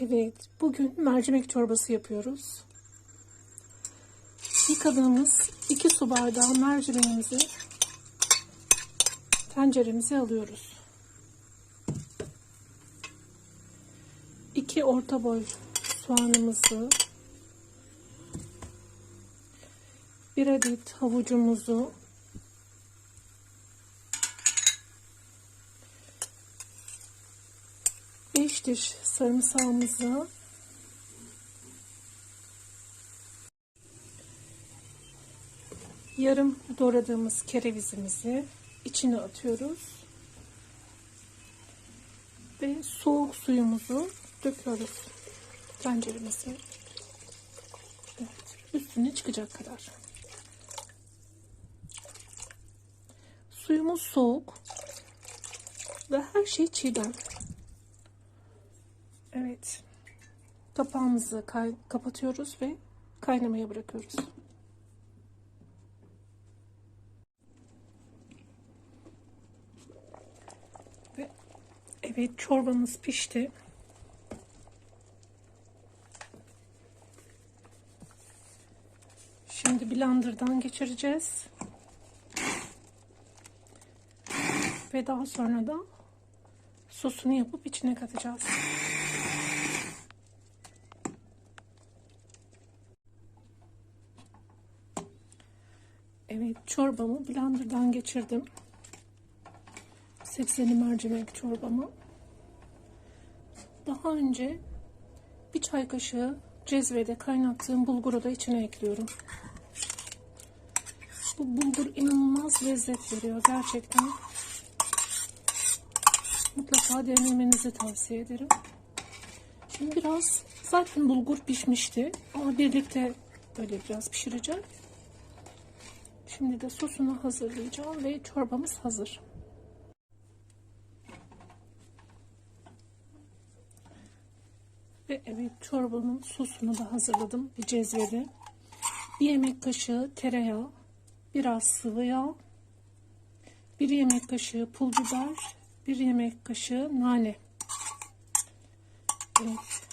Evet, bugün mercimek çorbası yapıyoruz. Yıkadığımız 2 su bardağı mercimeğimizi tenceremize alıyoruz. 2 orta boy soğanımızı, 1 adet havucumuzu, Beş diş sarımsağımızı yarım doğradığımız kerevizimizi içine atıyoruz. Ve soğuk suyumuzu döküyoruz tenceremize. Evet, üstüne çıkacak kadar. Suyumuz soğuk ve her şey çiğdem. Evet. Kapağımızı kapatıyoruz ve kaynamaya bırakıyoruz. Ve evet çorbamız pişti. Şimdi blenderdan geçireceğiz. Ve daha sonra da sosunu yapıp içine katacağız. Evet çorbamı blenderdan geçirdim. 80'li mercimek çorbamı. Daha önce bir çay kaşığı cezvede kaynattığım bulguru da içine ekliyorum. Bu bulgur inanılmaz lezzet veriyor gerçekten. Mutlaka denemenizi tavsiye ederim. Şimdi biraz zaten bulgur pişmişti ama birlikte böyle biraz pişireceğim. Şimdi de sosunu hazırlayacağım ve çorbamız hazır. Ve evet çorbanın sosunu da hazırladım bir cezvede. Bir yemek kaşığı tereyağı, biraz sıvı yağ, bir yemek kaşığı pul biber, bir yemek kaşığı nane. Evet.